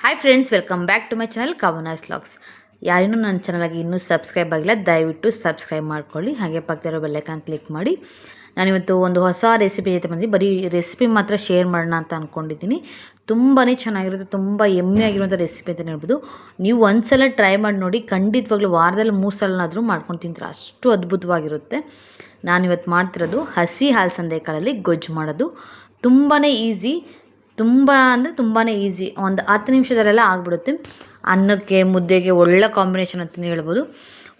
Hi friends welcome back to my channel Kavana's logs ಯಾರೇನೂ ನನ್ನ ಚಾನಲ್ಗೆ ಇನ್ನೂ ಸಬ್ಸ್ಕ್ರೈಬ್ ಆಗಿಲ್ಲ, ದಯವಿಟ್ಟು ಸಬ್ಸ್ಕ್ರೈಬ್ ಮಾಡ್ಕೊಳ್ಳಿ. ಹಾಗೆ ಪಕ್ಕದಲ್ಲಿರೋ ಬೆಲ್ಲೈಕಾನ್ ಕ್ಲಿಕ್ ಮಾಡಿ. ನಾನಿವತ್ತು ಒಂದು ಹೊಸ ರೆಸಿಪಿ ಜೊತೆ ಬಂದು ಬರೀ ರೆಸಿಪಿ ಮಾತ್ರ ಶೇರ್ ಮಾಡೋಣ ಅಂತ ಅಂದ್ಕೊಂಡಿದ್ದೀನಿ ತುಂಬಾ ಚೆನ್ನಾಗಿರುತ್ತೆ, ತುಂಬ ಎಮ್ಮೆ ಆಗಿರುವಂಥ ರೆಸಿಪಿ ಅಂತಲೇ ಹೇಳ್ಬೋದು. ನೀವು ಒಂದು ಸಲ ಟ್ರೈ ಮಾಡಿ ನೋಡಿ, ಖಂಡಿತವಾಗ್ಲೂ ವಾರದಲ್ಲಿ ಮೂರು ಸಲನಾದರೂ ಮಾಡ್ಕೊಂಡು ತಿಂತಾರೆ. ಅಷ್ಟು ಅದ್ಭುತವಾಗಿರುತ್ತೆ. ನಾನಿವತ್ತು ಮಾಡ್ತಿರೋದು ಹಸಿ ಹಾಲು ಕಾಳಲ್ಲಿ ಗೊಜ್ಜು ಮಾಡೋದು. ತುಂಬಾ ಈಸಿ ತುಂಬ ಅಂದರೆ ತುಂಬಾ ಈಸಿ ಒಂದು ಹತ್ತು ನಿಮಿಷದಲ್ಲೆಲ್ಲ ಆಗಿಬಿಡುತ್ತೆ. ಅನ್ನಕ್ಕೆ, ಮುದ್ದೆಗೆ ಒಳ್ಳೆ ಕಾಂಬಿನೇಷನ್ ಅಂತಲೇ ಹೇಳ್ಬೋದು.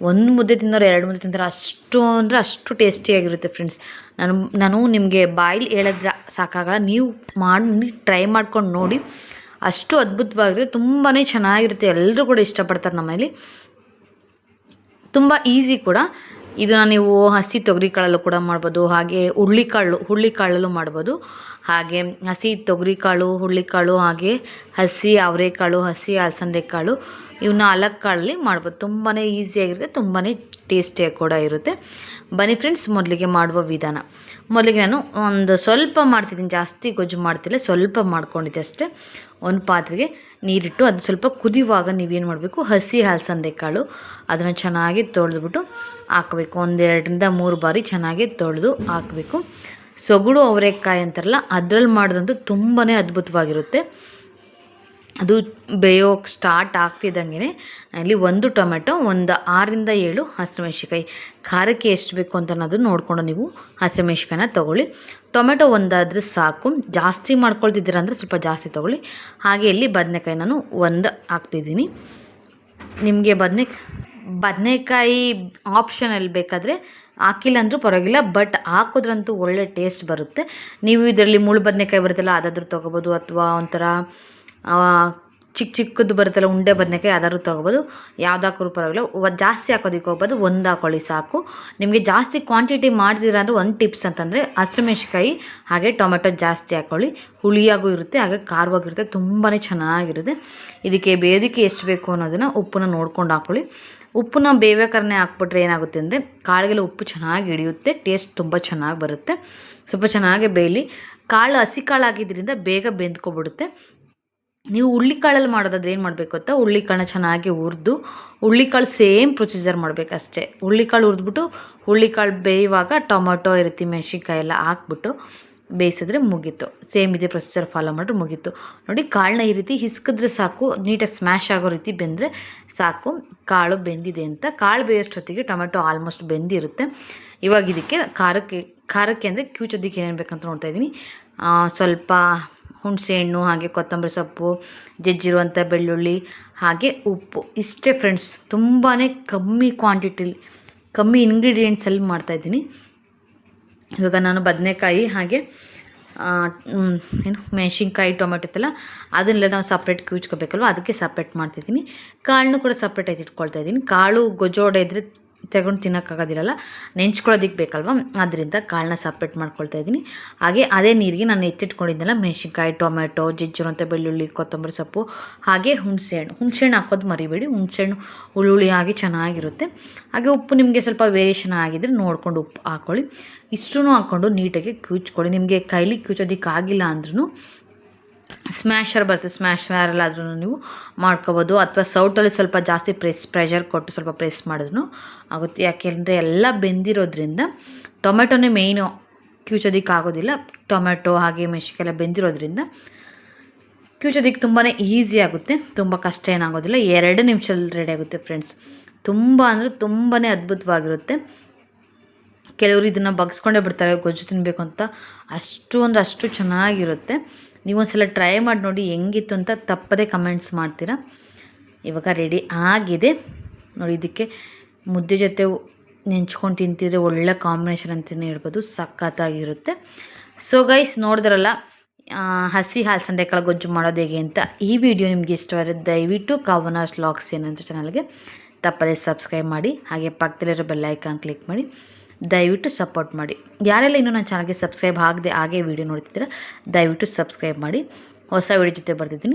ಒಂದು ಮುದ್ದೆ ತಿನ್ನೋರು ಎರಡು ಮುದ್ದೆ ತಿಂತಾರೆ ಅಷ್ಟು ಅಂದರೆ ಅಷ್ಟು ಟೇಸ್ಟಿಯಾಗಿರುತ್ತೆ ಫ್ರೆಂಡ್ಸ್ ನಾನು ನಾನು ನಿಮಗೆ ಬಾಯಿಲ್ ಹೇಳಿದ್ರೆ ಸಾಕಾಗಲ್ಲ. ನೀವು ಮಾಡಿ ಟ್ರೈ ಮಾಡ್ಕೊಂಡು ನೋಡಿ. ಅಷ್ಟು ಅದ್ಭುತವಾಗಿರುತ್ತೆ ತುಂಬಾ ಚೆನ್ನಾಗಿರುತ್ತೆ. ಎಲ್ಲರೂ ಕೂಡ ಇಷ್ಟಪಡ್ತಾರೆ ನಮ್ಮಲ್ಲಿ. ತುಂಬ ಈಸಿ ಕೂಡ. ಇದನ್ನು ನೀವು ಹಸಿ ತೊಗರಿ ಕಾಳಲ್ಲೂ ಕೂಡ ಮಾಡ್ಬೋದು, ಹಾಗೆ ಹುಳ್ಳಿಕಾಳು ಹುಳ್ಳಿಕಾಳಲ್ಲೂ ಮಾಡ್ಬೋದು. ಹಾಗೆ ಹಸಿ ತೊಗರಿಕಾಳು ಹುಳ್ಳಿಕಾಳು ಹಾಗೆ ಹಸಿ ಅವರೆಕಾಳು, ಹಸಿ ಅಲಸಂದೆ ಕಾಳು ಇವನ್ನ ಅಲಕ್ ಕಾಳಲ್ಲಿ ಮಾಡ್ಬೋದು. ತುಂಬಾ ಈಸಿಯಾಗಿರುತ್ತೆ ತುಂಬಾ ಟೇಸ್ಟಿಯಾಗಿ ಕೂಡ ಇರುತ್ತೆ. ಬನ್ನಿ ಫ್ರೆಂಡ್ಸ್ ಮೊದಲಿಗೆ ಮಾಡುವ ವಿಧಾನ. ಮೊದಲಿಗೆ ನಾನು ಒಂದು ಸ್ವಲ್ಪ ಮಾಡ್ತಿದ್ದೀನಿ, ಜಾಸ್ತಿ ಗೊಜ್ಜು ಮಾಡ್ತಿಲ್ಲ, ಸ್ವಲ್ಪ ಮಾಡ್ಕೊಂಡಿದ್ದೆ ಅಷ್ಟೇ. ಒಂದು ಪಾತ್ರೆಗೆ ನೀರಿಟ್ಟು ಅದು ಸ್ವಲ್ಪ ಕುದಿಯುವಾಗ ನೀವೇನು ಮಾಡಬೇಕು, ಹಸಿ ಹಲಸಂದೆ ಕಾಳು ಅದನ್ನು ಚೆನ್ನಾಗಿ ತೊಳೆದ್ಬಿಟ್ಟು ಹಾಕಬೇಕು. ಒಂದೆರಡರಿಂದ ಮೂರು ಬಾರಿ ಚೆನ್ನಾಗಿ ತೊಳೆದು ಹಾಕಬೇಕು. ಸೊಗಡು ಅವರೆಕಾಯಿ ಅಂತಾರಲ್ಲ, ಅದರಲ್ಲಿ ಮಾಡೋದಂತೂ ತುಂಬಾ ಅದ್ಭುತವಾಗಿರುತ್ತೆ. ಅದು ಬೇಯೋಕ್ಕೆ ಸ್ಟಾರ್ಟ್ ಆಗ್ತಿದ್ದಂಗೆ ಅಲ್ಲಿ ಒಂದು ಟೊಮೆಟೊ, ಒಂದು ಆರರಿಂದ ಏಳು ಹಸಿಮೆಣ್ಸಿಕಾಯಿ ಖಾರಕ್ಕೆ ಎಷ್ಟು ಬೇಕು ಅಂತ ಅನ್ನೋದು ನೋಡಿಕೊಂಡು ನೀವು ಹಸಿಮೆಣ್ಸಿಕಾಯಿನ ತೊಗೊಳ್ಳಿ. ಟೊಮೆಟೊ ಒಂದಾದರೆ ಸಾಕು. ಜಾಸ್ತಿ ಮಾಡ್ಕೊಳ್ತಿದ್ದೀರ ಅಂದರೆ ಸ್ವಲ್ಪ ಜಾಸ್ತಿ ತೊಗೊಳ್ಳಿ. ಹಾಗೆ ಇಲ್ಲಿ ಬದನೆಕಾಯಿ ನಾನು ಒಂದು ಹಾಕ್ತಿದ್ದೀನಿ. ನಿಮಗೆ ಬದನೆ, ಬದನೆಕಾಯಿ ಆಪ್ಷನಲ್ಲಿ ಬೇಕಾದರೆ ಹಾಕಿಲ್ಲ ಅಂದರೂ ಪರವಾಗಿಲ್ಲ ಬಟ್ ಹಾಕೋದ್ರಂತೂ ಒಳ್ಳೆ ಟೇಸ್ಟ್ ಬರುತ್ತೆ. ನೀವು ಇದರಲ್ಲಿ ಮುಳ್ಳು ಬದನೆಕಾಯಿ ಬರುತ್ತಲ್ಲ, ಅದಾದರೂ ತೊಗೋಬೋದು, ಅಥವಾ ಒಂಥರ ಚಿಕ್ಕ ಚಿಕ್ಕದು ಬರುತ್ತಲ್ಲ ಉಂಡೆ ಬದನೆಕಾಯಿ ಯಾವ್ದಾದ್ರು ತೊಗೋಬೋದು. ಯಾವ್ದು ಪರವಾಗಿಲ್ಲ. ಜಾಸ್ತಿ ಹಾಕೋದಕ್ಕೆ ಹೋಗ್ಬೋದು ಒಂದು ಹಾಕೊಳ್ಳಿ ಸಾಕು. ನಿಮಗೆ ಜಾಸ್ತಿ ಕ್ವಾಂಟಿಟಿ ಮಾಡ್ತೀರಾ ಅಂದರೆ ಒಂದು ಟಿಪ್ಸ್ ಅಂತಂದರೆ ಹಸಿಮೆಣ್ಸಿಕಾಯಿ ಹಾಗೆ ಟೊಮೆಟೊ ಜಾಸ್ತಿ ಹಾಕ್ಕೊಳ್ಳಿ ಹುಳಿಯಾಗೂ ಇರುತ್ತೆ, ಹಾಗೆ ಖಾರವಾಗಿರುತ್ತೆ ತುಂಬಾ ಚೆನ್ನಾಗಿರುತ್ತೆ. ಇದಕ್ಕೆ ಬೇಯೋದಕ್ಕೆ ಎಷ್ಟು ಬೇಕು ಅನ್ನೋದನ್ನು ಉಪ್ಪನ್ನ ನೋಡ್ಕೊಂಡು ಹಾಕ್ಕೊಳ್ಳಿ ಉಪ್ಪನ್ನ ಬೇಯ್ಬೇಕಾದ್ರೆ ಹಾಕ್ಬಿಟ್ರೆ ಏನಾಗುತ್ತೆ ಅಂದರೆ ಕಾಳಿಗೆಲ್ಲ ಉಪ್ಪು ಚೆನ್ನಾಗಿ ಹಿಡಿಯುತ್ತೆ. ಟೇಸ್ಟ್ ತುಂಬ ಚೆನ್ನಾಗಿ ಬರುತ್ತೆ. ಸ್ವಲ್ಪ ಚೆನ್ನಾಗಿ ಬೇಯಲಿ. ಕಾಳು ಹಸಿ ಕಾಳು ಆಗಿದ್ದರಿಂದ ಬೇಗ ಬೆಂದ್ಕೊಬಿಡುತ್ತೆ. ನೀವು ಹುಳ್ಳಿಕಾಳಲ್ಲಿ ಮಾಡೋದಾದ್ರೆ ಏನು ಮಾಡಬೇಕು ಅಂತ ಹುಳ್ಳಿಕಾಳನ್ನ ಚೆನ್ನಾಗಿ ಹುರಿದು, ಹುಳ್ಳಿಕಾಳು ಸೇಮ್ ಪ್ರೊಸೀಜರ್ ಮಾಡಬೇಕಷ್ಟೇ ಹುಳ್ಳಿಕಾಳು ಹುರಿದ್ಬಿಟ್ಟು, ಹುಳ್ಳಿಕಾಳು ಬೇಯುವಾಗ ಟೊಮೊಟೊ, ಇರುತ್ತೆ ರೀತಿ ಮೆಣಸಿನ್ಕಾಯಿ ಎಲ್ಲ ಹಾಕ್ಬಿಟ್ಟು ಬೇಯಿಸಿದ್ರೆ ಮುಗೀತು. ಸೇಮ್ ಇದೇ ಪ್ರೊಸೀಜರ್ ಫಾಲೋ ಮಾಡಿದ್ರೆ ಮುಗೀತು. ನೋಡಿ, ಕಾಳನ್ನ ಈ ರೀತಿ ಹಿಸ್ಕಿದ್ರೆ ಸಾಕು, ನೀಟಾಗಿ ಸ್ಮ್ಯಾಶ್ ಆಗೋ ರೀತಿ ಬೆಂದರೆ ಸಾಕು. ಕಾಳು ಬೆಂದಿದೆ ಅಂತ. ಕಾಳು ಬೇಯೋಷ್ಟೊತ್ತಿಗೆ ಟೊಮೆಟೊ ಆಲ್ಮೋಸ್ಟ್ ಬೆಂದಿರುತ್ತೆ. ಇವಾಗ ಇದಕ್ಕೆ ಖಾರಕ್ಕೆ ಖಾರಕ್ಕೆ ಅಂದರೆ ಕ್ಯೂಚೋದಕ್ಕೆ ಏನೇನು ಬೇಕಂತ ನೋಡ್ತಾ ಇದ್ದೀನಿ. ಸ್ವಲ್ಪ ಹುಣಸೆಹಣ್ಣು ಹಾಗೆ ಕೊತ್ತಂಬರಿ ಸೊಪ್ಪು ಜಜ್ಜಿರುವಂಥ ಬೆಳ್ಳುಳ್ಳಿ, ಹಾಗೆ ಉಪ್ಪು. ಇಷ್ಟೇ ಫ್ರೆಂಡ್ಸ್ ತುಂಬಾ ಕಮ್ಮಿ ಕ್ವಾಂಟಿಟಿಲಿ ಕಮ್ಮಿ ಇಂಗ್ರೀಡಿಯೆಂಟ್ಸಲ್ಲಿ ಮಾಡ್ತಾಯಿದ್ದೀನಿ ಇವಾಗ ನಾನು ಬದನೆಕಾಯಿ, ಹಾಗೆ ಏನು, ಮೆಣಸಿನ್ಕಾಯಿ, ಟೊಮೆಟೊ ಇತ್ತಲ್ಲ, ಅದನ್ನೆಲ್ಲ ನಾವು ಸಪ್ರೇಟ್ ಕ್ಯೂಚ್ಕೋಬೇಕಲ್ವ ಅದಕ್ಕೆ ಸಪ್ರೇಟ್ ಮಾಡ್ತಿದ್ದೀನಿ. ಕಾಳನ್ನು ಕೂಡ ಸಪ್ರೇಟಾಗಿ ಇಟ್ಕೊಳ್ತಾ ಇದ್ದೀನಿ. ಕಾಳು, ಗೊಜ್ಜೋಡೆ ಇದ್ದರೆ ತಗೊಂಡು ತಿನ್ನೋಕ್ಕಾಗೋದಿಲ್ಲ ನೆಂಚ್ಕೊಳ್ಳೋದಕ್ಕೆ ಬೇಕಲ್ವ? ಅದರಿಂದ ಕಾಳನ್ನ ಸಪ್ರೇಟ್ ಮಾಡ್ಕೊಳ್ತಾ ಇದ್ದೀನಿ. ಹಾಗೆ ಅದೇ ನೀರಿಗೆ ನಾನು ಎತ್ತಿಟ್ಕೊಂಡಿದ್ದೆಲ್ಲ ಮೆಣಸಿನ್ಕಾಯಿ ಟೊಮೆಟೊ ಜಜ್ಜಿರುವಂಥ ಬೆಳ್ಳುಳ್ಳಿ, ಕೊತ್ತಂಬರಿ ಸೊಪ್ಪು, ಹಾಗೆ ಹುಣಸೆಹಣ್ಣು. ಹುಣಸೆಹಣ್ಣು ಹಾಕೋದು ಮರಿಬೇಡಿ. ಹುಣಸೆಹಣ್ಣು ಹುಳುಳಿ ಆಗಿ ಚೆನ್ನಾಗಿರುತ್ತೆ. ಹಾಗೆ ಉಪ್ಪು ನಿಮಗೆ ಸ್ವಲ್ಪ ವೇರಿಯೇಷನ್ ಆಗಿದ್ದರೆ ನೋಡ್ಕೊಂಡು ಉಪ್ಪು ಹಾಕ್ಕೊಳ್ಳಿ ಇಷ್ಟೂ ಹಾಕ್ಕೊಂಡು ನೀಟಾಗಿ ಕ್ಯೂಚ್ಕೊಳ್ಳಿ. ನಿಮಗೆ ಕೈಲಿ ಕ್ಯೂಚೋದಕ್ಕೆ ಆಗಿಲ್ಲ ಅಂದ್ರೂ ಸ್ಮ್ಯಾಶರ್ ಬರುತ್ತೆ ಸ್ಮ್ಯಾಶ್ ವ್ಯಾರಲ್ಲಾದ್ರೂ ನೀವು ಮಾಡ್ಕೋಬೋದು. ಅಥವಾ ಸೌಟಲ್ಲಿ ಸ್ವಲ್ಪ ಜಾಸ್ತಿ ಪ್ರೆಸ್ ಪ್ರೆಷರ್ ಕೊಟ್ಟು ಸ್ವಲ್ಪ ಪ್ರೆಸ್ ಮಾಡಿದ್ರು ಆಗುತ್ತೆ. ಯಾಕೆಂದರೆ ಎಲ್ಲ ಬೆಂದಿರೋದ್ರಿಂದ ಟೊಮೆಟೊನೇ ಮೇಯ್ನು ಕ್ಯೂಚೋದಿಕ್ಕೆ ಆಗೋದಿಲ್ಲ. ಟೊಮೆಟೊ ಹಾಗೆ ಮೆಣಸಿಕೆಲ್ಲ ಬೆಂದಿರೋದ್ರಿಂದ ಕ್ಯೂಚೋದಿಕ್ಕೆ ತುಂಬಾ ಈಸಿ ಆಗುತ್ತೆ. ತುಂಬ ಕಷ್ಟ ಏನಾಗೋದಿಲ್ಲ. ಎರಡು ನಿಮಿಷದಲ್ಲಿ ರೆಡಿ ಆಗುತ್ತೆ ಫ್ರೆಂಡ್ಸ್ ತುಂಬ ಅಂದರೆ ತುಂಬಾ ಅದ್ಭುತವಾಗಿರುತ್ತೆ. ಕೆಲವರು ಇದನ್ನು ಬಗ್ಸ್ಕೊಂಡೇ ಬಿಡ್ತಾರೆ. ಗೊಜ್ಜು ತಿನ್ನಬೇಕು ಅಂತ. ಅಷ್ಟು ಅಂದರೆ ಅಷ್ಟು ಚೆನ್ನಾಗಿರುತ್ತೆ. ನೀವೊಂದು ಸಲ ಟ್ರೈ ಮಾಡಿ ನೋಡಿ ಹೆಂಗಿತ್ತು ಅಂತ ತಪ್ಪದೇ ಕಮೆಂಟ್ಸ್ ಮಾಡ್ತೀರಾ? ಇವಾಗ ರೆಡಿ ಆಗಿದೆ. ನೋಡಿ ಇದಕ್ಕೆ ಮುದ್ದೆ ಜೊತೆ ನೆಂಚ್ಕೊಂಡು ತಿಂತಿದ್ರೆ ಒಳ್ಳೆ ಕಾಂಬಿನೇಷನ್ ಅಂತಲೇ ಹೇಳ್ಬೋದು, ಸಖತ್ತಾಗಿರುತ್ತೆ. ಸೊ ಗೈಸ್ ನೋಡಿದ್ರಲ್ಲ ಹಸಿ ಹಾಲ್ಸಂಡೆ ಕಾಳು ಗೊಜ್ಜು ಮಾಡೋದು ಹೇಗೆ ಅಂತ ಈ ವಿಡಿಯೋ ನಿಮಗೆ ಇಷ್ಟವಾದರೆ ದಯವಿಟ್ಟು ಕಾವನ ಲಾಗ್ಸ್ ಏನಂತ ಚಾನಲ್ಗೆ ತಪ್ಪದೇ ಸಬ್ಸ್ಕ್ರೈಬ್ ಮಾಡಿ, ಹಾಗೆ ಪಕ್ಕದಲ್ಲಿರೋ ಬೆಲ್ಲೈಕಾನ್ ಕ್ಲಿಕ್ ಮಾಡಿ. ದಯವಿಟ್ಟು ಸಪೋರ್ಟ್ ಮಾಡಿ. ಯಾರೆಲ್ಲ ಇನ್ನೂ ನನ್ನ ಚಾನಲ್ಗೆ ಸಬ್ಸ್ಕ್ರೈಬ್ ಆಗದೆ ಹಾಗೆ ವಿಡಿಯೋ ನೋಡ್ತಿದ್ದೀರಾ, ದಯವಿಟ್ಟು ಸಬ್ಸ್ಕ್ರೈಬ್ ಮಾಡಿ. ಹೊಸ ವಿಡಿಯೋ ಜೊತೆ ಬರ್ತಿದ್ದೀನಿ.